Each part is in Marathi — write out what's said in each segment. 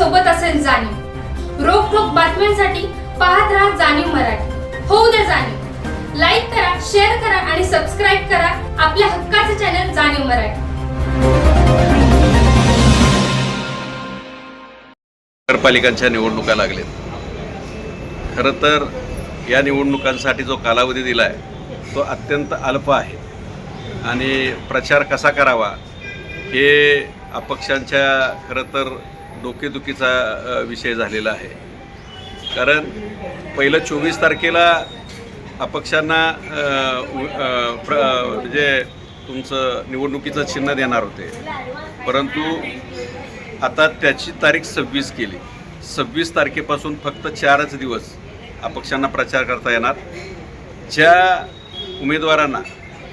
सोबत असेल जाणीव. रोखोक बातम्यांसाठी पाहत राहा जाणीव मराठी. होऊ द्या जाणीव. लाईक करा शेअर करा आणि सबस्क्राईब करा आपल्या हक्काचे चॅनल जाणीव मराठी. नगरपालिकांच्या निवडणुका लागलेत. खरं तर या निवडणुकांसाठी जो कालावधी दिला आहे तो अत्यंत अल्प आहे. आणि प्रचार कसा करावा हे अपक्षांच्या खरं तर डोकेदुखीचा विषय झालेला आहे. कारण पहिलं चोवीस तारखेला अपक्षांना उ- प्र म्हणजे तुमचं निवडणुकीचं चिन्ह देणार होते. परंतु आता त्याची तारीख सव्वीस केली. सव्वीस तारखेपासून फक्त चारच दिवस अपक्षांना प्रचार करता येणार. ज्या उमेदवारांना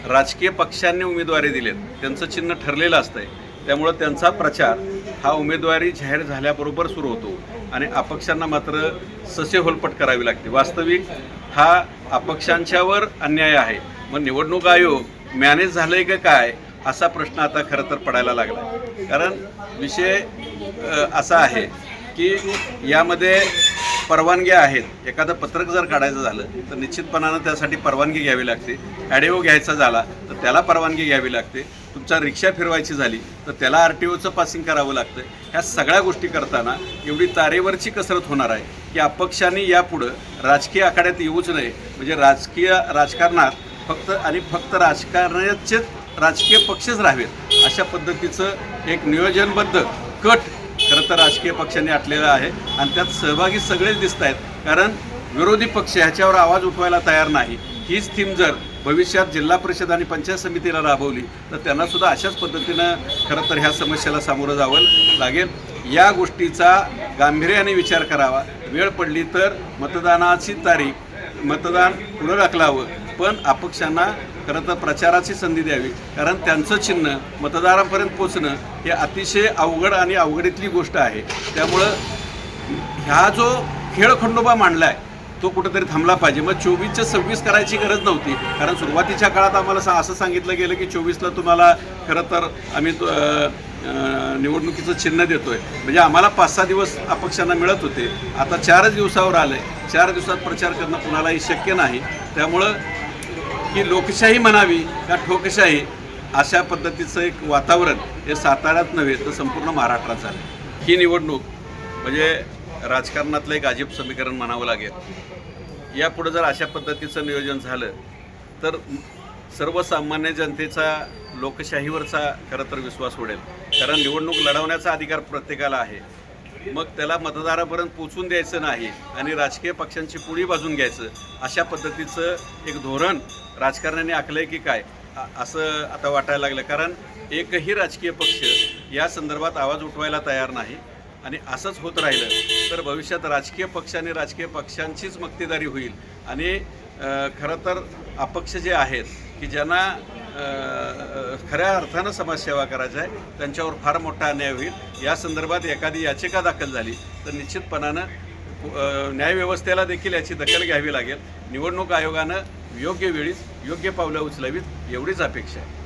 राजकीय पक्षांनी उमेदवारी दिलेत त्यांचं चिन्ह ठरलेलं असतंय. त्यामुळं त्यांचा प्रचार हा उमेदवारी जाहीर झाल्याबरोबर सुरू होतो. आणि अपक्षांना मात्र ससे होलपट करावी लागते. वास्तविक हा अपक्षांच्यावर अन्याय आहे. मग निवडणूक आयोग मॅनेज झालंय का काय असा प्रश्न आता खरं तर पडायला लागला. कारण विषय असा आहे की यामध्ये परवानग्या आहेत एखादं पत्रक जर काढायचं झालं तर निश्चितपणानं त्यासाठी परवानगी घ्यावी लागते. ॲडिओ घ्यायचा झाला तर त्याला परवानगी घ्यावी लागते. तुमचा रिक्षा फिरवायची झाली तर त्याला आर टी ओचं पासिंग करावं लागतं. ह्या सगळ्या गोष्टी करताना एवढी तारेवरची कसरत होणार आहे की अपक्षांनी यापुढं राजकीय आखाड्यात येऊच नये. म्हणजे राजकीय राजकारणात फक्त आणि फक्त राजकारणाचेच राजकीय पक्षच राहावेत. अशा पद्धतीचं एक नियोजनबद्ध कट खरं तर राजकीय पक्षांनी आटलेलं आहे आणि त्यात सहभागी सगळेच दिसत आहेत. कारण विरोधी पक्ष ह्याच्यावर आवाज उठवायला तयार नाही. हीच थीम जर भविष्यात जिल्हा परिषद आणि पंचायत समितीला राबवली तर त्यांना सुद्धा अशाच पद्धतीनं खरं तर ह्या समस्येला सामोरं जावं लागेल. या गोष्टीचा गांभीर्याने विचार करावा. वेळ पडली तर मतदानाची तारीख मतदान पुढं ढकलावं. पण अपक्षांना खरं तर प्रचाराची संधी द्यावी. कारण त्यांचं चिन्ह मतदारांपर्यंत पोचणं हे अतिशय अवघड आणि अवघडीतली गोष्ट आहे. त्यामुळं ह्या जो खेळ खंडोबा मांडला आहे तो कुठेतरी थांबला पाहिजे. मग चोवीसच्या सव्वीस करायची गरज नव्हती. कारण सुरुवातीच्या काळात आम्हाला सा- असं सांगितलं गेलं की चोवीसला तुम्हाला खरं तर आम्ही तो, निवडणुकीचं चिन्ह देतोय. म्हणजे आम्हाला पाच सहा दिवस अपक्षांना मिळत होते. आता चारच दिवसावर आले चार दिवसात प्रचार करणं कुणालाही शक्य नाही. त्यामुळं की लोकशाही म्हणावी का ठोकशाही अशा पद्धतीचं एक वातावरण हे साताऱ्यात नव्हे तर संपूर्ण महाराष्ट्रात झालं ही निवडणूक म्हणजे राजकारणातलं एक अजीब समीकरण म्हणावं लागेल. यापुढं जर अशा पद्धतीचं नियोजन झालं तर सर्वसामान्य जनतेचा लोकशाहीवरचा खरं तर विश्वास उडेल. कारण निवडणूक लढवण्याचा अधिकार प्रत्येकाला आहे. मग त्याला मतदारापर्यंत पोचून द्यायचं नाही आणि राजकीय पक्षांची पुढी बाजून घ्यायचं अशा पद्धतीचं एक धोरण राजकारण्याने आखलं आहे की काय? असं आता वाटायला लागलं. कारण एकही राजकीय पक्ष या संदर्भात आवाज उठवायला तयार नाही आणि असंच होत राहिलं तर भविष्यात राजकीय पक्ष आणि राजकीय पक्षांचीच मक्तेदारी होईल. आणि खरं तर अपक्ष जे आहेत की ज्यांना खऱ्या अर्थानं समाजसेवा करायचं आहे. त्यांच्यावर फार मोठा अन्याय होईल. या संदर्भात एखादी याचिका दाखल झाली तर निश्चितपणानं न्यायव्यवस्थेला देखील याची दखल घ्यावी लागेल. निवडणूक आयोगानं योग्य वेळीच योग्य पावलं उचलावीत एवढीच अपेक्षा आहे.